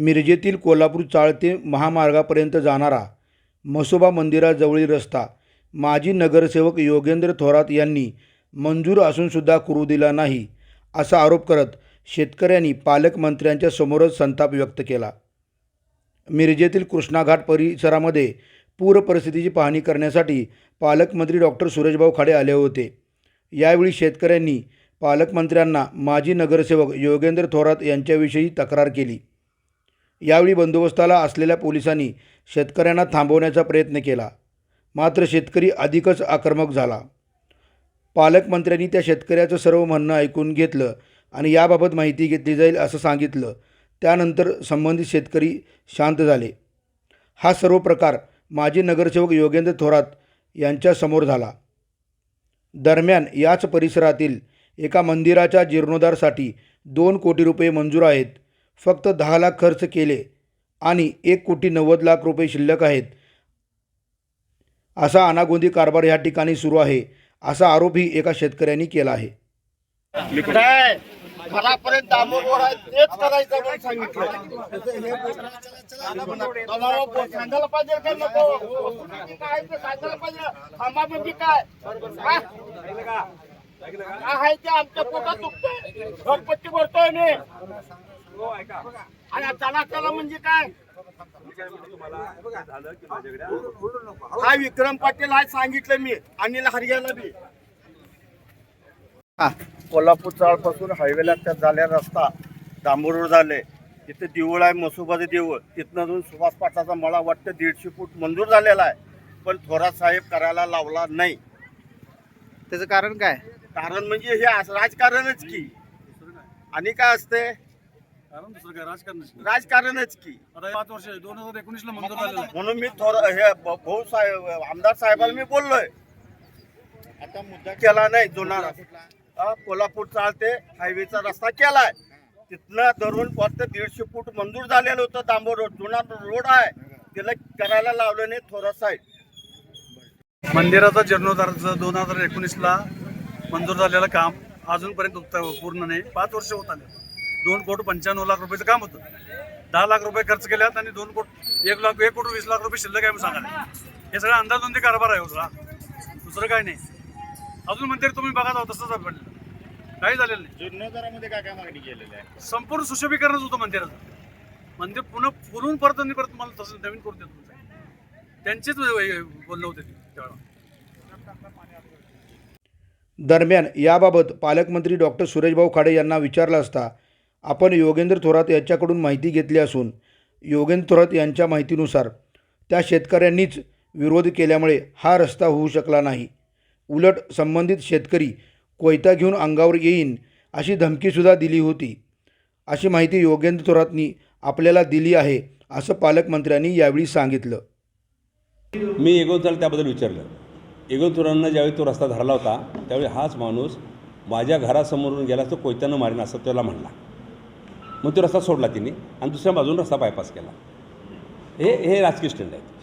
मिरजेतील कोल्हापूर चाळ ते महामार्गापर्यंत जाणारा म्हसोबा मंदिराजवळील रस्ता माजी नगरसेवक योगेंद्र थोरात यांनी मंजूर असूनसुद्धा करू दिला नाही असा आरोप करत शेतकऱ्यांनी पालकमंत्र्यांच्या समोरच संताप व्यक्त केला. मिरजेतील कृष्णाघाट परिसरामध्ये पूर परिस्थितीची पाहणी करण्यासाठी पालकमंत्री डॉक्टर सुरेशभाऊ खाडे आले होते. यावेळी शेतकऱ्यांनी पालकमंत्र्यांना माजी नगरसेवक योगेंद्र थोरात यांच्याविषयी तक्रार केली. यावेळी बंदोबस्ताला असलेल्या पोलिसांनी शेतकऱ्यांना थांबवण्याचा प्रयत्न केला. मात्र शेतकरी अधिकच आक्रमक झाला. पालकमंत्र्यांनी त्या शेतकऱ्याचं सर्व म्हणणं ऐकून घेतलं आणि याबाबत माहिती घेतली जाईल असं सांगितलं. त्यानंतर संबंधित शेतकरी शांत झाले. हा सर्व प्रकार माजी नगरसेवक योगेंद्र थोरात यांच्यासमोर झाला. दरम्यान याच परिसरातील एका मंदिराच्या जीर्णोद्धारसाठी दोन कोटी रुपये मंजूर आहेत. फक्त दहा लाख खर्च केले आणि एक कोटी नव्वद लाख रुपये शिल्लक आहेत. असा अनागोंदी कारभार या ठिकाणी सुरू आहे असा आरोपही एका शेतकऱ्यांनी केला आहे. आहे तेच करायचं म्हणून सांगितलं. सांगायला पाहिजे नको? काय ते सांगायला पाहिजे. थांबा म्हणजे काय आहे ते आमच्या पोटात दुखतंय. घरपट्टी भरतोय मी. आणि चला चला म्हणजे काय? हा विक्रम पाटील हा सांगितलं मी अनिल हरियाला बी. कोल्हापूर चाळपासून हायवेला त्या झाल्या रस्ता डांबरूर झाले. तिथे देऊळ आहे मसोबाचं देऊळ. तिथनं अजून सुभाष पाटलाचा मला वाटतं दीडशे फूट मंजूर झालेला आहे. पण थोरात साहेब करायला लावला नाही. त्याचं कारण काय? कारण म्हणजे हे असं राजकारणच की. आणि काय असते? कारण दुसरं काय राजकारणच की. आता पाच वर्ष दोन हजार एकोणीस ला मंजूर झालेलं आहे. म्हणून मी थोर हे भाऊ साहेब आमदार साहेबाला मी बोललोय. आता मुद्दा केला नाही जुना कोल्हापूर चालते हायवेचा रस्ता केलाय. तिथनं धरून फक्त दीडशे फूट मंजूर झालेलं होतं दांबोर रोड. जुना रोड आहे. त्याला करायला लावलं नाही थोडा साईड मंदिराचा जीर्णोद्धाराचं दोन हजार एकोणीस ला मंजूर झालेलं काम अजूनपर्यंत पूर्ण नाही. पाच वर्ष होत आले. दोन कोटी पंच्याण्णव लाख रुपयाचं काम होतं. दहा लाख रुपये खर्च केल्यात आणि दोन कोट एक लाख एक कोटी वीस लाख रुपये शिल्लक आहे म्हणून सांगायला. हे सगळं अंदाजोंदी कारभार आहे होता दुसरं काय नाही. अजून मंदिर तुम्ही बघा जाऊ तसंच पडलेलं काही झालेलं नाही. जीर्णोद्धारामध्ये काय काय मागणी केलेली आहे? संपूर्ण सुशोभीकरणच होतं मंदिराचं मंदिर पुन्हा पुरून परत आणि परत मला तसं नवीन करून देत त्यांचेच बोलणं होते त्यावेळेला. दरम्यान याबाबत पालकमंत्री डॉक्टर सुरेशभाऊ खाडे यांना विचारलं असता आपण योगेंद्र थोरात यांच्याकडून माहिती घेतली असून योगेंद्र थोरात यांच्या माहितीनुसार त्या शेतकऱ्यांनीच विरोध केल्यामुळे हा रस्ता होऊ शकला नाही. उलट संबंधित शेतकरी कोयता घेऊन अंगावर येईन अशी धमकीसुद्धा दिली होती. अशी माहिती योगेंद्र थोरातनी आपल्याला दिली आहे असं पालकमंत्र्यांनी यावेळी सांगितलं. मी एगोनचाल त्याबद्दल विचारलं. एगोनचुरांना ज्यावेळी तो रस्ता धरला होता त्यावेळी हाच माणूस माझ्या घरासमोरून गेला तो कोयत्यानं मारेन असं त्याला म्हणला. मग तो रस्ता सोडला तिने आणि दुसऱ्या बाजून रस्ता बायपास केला. हे हे राजकीय स्टँड आहेत.